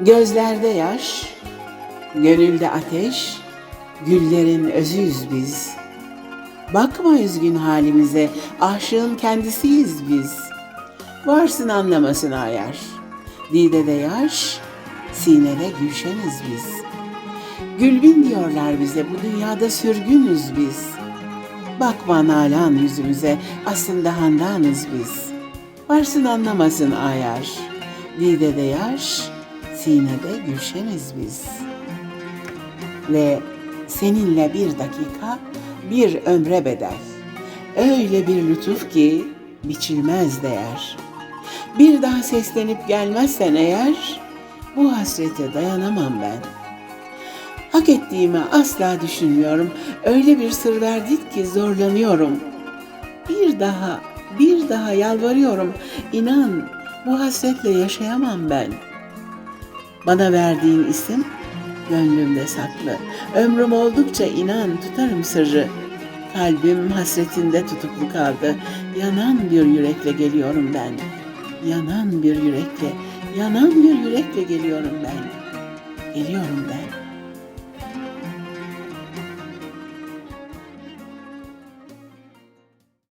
Gözlerde yaş, gönülde ateş, güllerin özüyüz biz. Bakma üzgün halimize, aşığın kendisiyiz biz. Varsın anlamasın ayar. Didede yaş, sinede gülşeniz biz. Gülbin diyorlar bize, bu dünyada sürgünüz biz. Bakma nalan yüzümüze, aslında handanız biz. Varsın anlamasın ayar. Didede yaş, sinede gülşeniz biz. Ve seninle bir dakika, bir ömre bedel. Öyle bir lütuf ki biçilmez değer. Bir daha seslenip gelmezsen eğer, bu hasrete dayanamam ben. Hak ettiğimi asla düşünmüyorum. Öyle bir sır verdik ki zorlanıyorum. Bir daha, bir daha yalvarıyorum. İnan bu hasretle yaşayamam ben. Bana verdiğin isim gönlümde saklı. Ömrüm oldukça inan tutarım sırrı. Kalbim hasretinde tutuklu kaldı. Yanan bir yürekle geliyorum ben. Yanan bir yürekle, yanan bir yürekle geliyorum ben. Geliyorum ben.